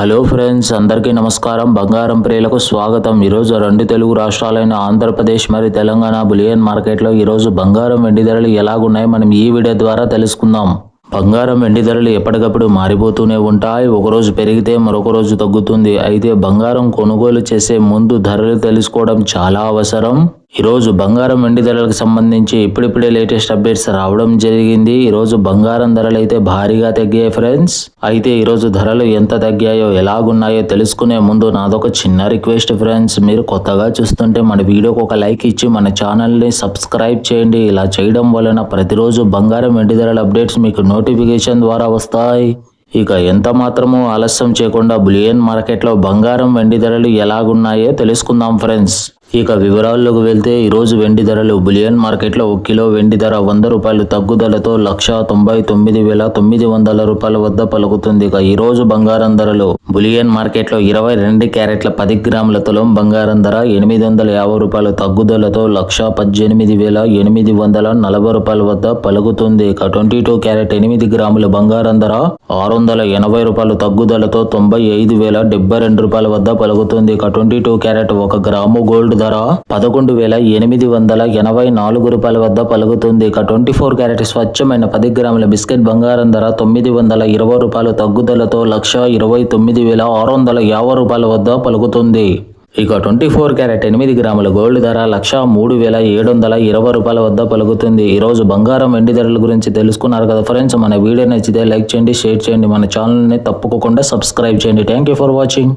Hello friends అందరికీ నమస్కారం. బంగారం ప్రియులకు స్వాగతం. ఈరోజు రెండు తెలుగు రాష్ట్రాలైన ఆంధ్రప్రదేశ్ మరియు తెలంగాణ బులియన్ మార్కెట్లో ఈరోజు బంగారం వెండి ధరలు ఎలాగున్నాయో మనం ఈ వీడియో ద్వారా తెలుసుకుందాం. బంగారం వెండి ధరలు ఎప్పటికప్పుడు మారిపోతూనే ఉంటాయి. ఒకరోజు పెరిగితే మరొక రోజు తగ్గుతుంది. అయితే బంగారం కొనుగోలు చేసే ముందు ధరలు తెలుసుకోవడం చాలా అవసరం. ఈరోజు బంగారం వెండి ధరలకు సంబంధించి ఇప్పుడిప్పుడే లేటెస్ట్ అప్డేట్స్ రావడం జరిగింది. ఈరోజు బంగారం ధరలు అయితే భారీగా తగ్గాయి ఫ్రెండ్స్. అయితే ఈరోజు ధరలు ఎంత తగ్గాయో ఎలాగున్నాయో తెలుసుకునే ముందు నాదొక చిన్న రిక్వెస్ట్ ఫ్రెండ్స్. మీరు కొత్తగా చూస్తుంటే మన వీడియోకి ఒక లైక్ ఇచ్చి మన ఛానల్ని సబ్స్క్రైబ్ చేయండి. ఇలా చేయడం వలన ప్రతిరోజు బంగారం వెండి ధరల అప్డేట్స్ మీకు నోటిఫికేషన్ ద్వారా వస్తాయి. ఇక ఎంత మాత్రమూ ఆలస్యం చేయకుండా బులియన్ మార్కెట్లో బంగారం వెండి ధరలు ఎలాగున్నాయో తెలుసుకుందాం ఫ్రెండ్స్. ఇక వివరాల్లోకి వెళ్తే ఈరోజు వెండి ధరలు బులియన్ మార్కెట్లో ఒక కిలో వెండి ధర వంద రూపాయలు తగ్గుదలతో లక్ష తొంభై తొమ్మిది వేల తొమ్మిది వందల రూపాయల వద్ద పలుకుతుంది. ఇక ఈరోజు బంగారం ధరలు బులియన్ మార్కెట్లో ఇరవై రెండు క్యారెట్ల పది గ్రాముల తులం బంగారం ధర ఎనిమిది వందల యాభై రూపాయలు తగ్గుదలతో లక్ష పద్దెనిమిది వేల ఎనిమిది వందల నలభై రూపాయల వద్ద పలుకుతుంది. ఇక ట్వంటీ టూ క్యారెట్ ఎనిమిది గ్రాముల బంగారం ధర ఆరు వందల ఎనభై రూపాయలు తగ్గుదలతో తొంభై ఐదు వేల డెబ్బై రెండు రూపాయల వద్ద పలుకుతుంది. ఇక ట్వంటీ టూ క్యారెట్ ఒక గ్రాము గోల్డ్ ధర పదకొండు వేల ఎనిమిది వందల ఎనభై నాలుగు రూపాయల వద్ద పలుకుతుంది. ఇక ట్వంటీ ఫోర్ క్యారెట్ స్వచ్ఛమైన పది గ్రాముల బిస్కెట్ బంగారం ధర తొమ్మిది వందల ఇరవై రూపాయలు. తగ్గుదలతో లక్ష ఇరవై తొమ్మిది వేల ఆరు వందల యాభై రూపాయల వద్ద పలుకుతుంది. ఇక ట్వంటీ ఫోర్ క్యారెట్ ఎనిమిది గ్రాముల గోల్డ్ ధర లక్ష మూడు వేల ఏడు వందల ఇరవై రూపాయల వద్ద పలుకుతుంది. ఈరోజు బంగారం వెండి ధరల గురించి తెలుసుకున్నారు కదా ఫ్రెండ్స్. మన వీడియో నచ్చితే లైక్ చేయండి షేర్ చేయండి. మన ఛానల్ని తప్పకుండా సబ్స్క్రైబ్ చేయండి. Thank you for watching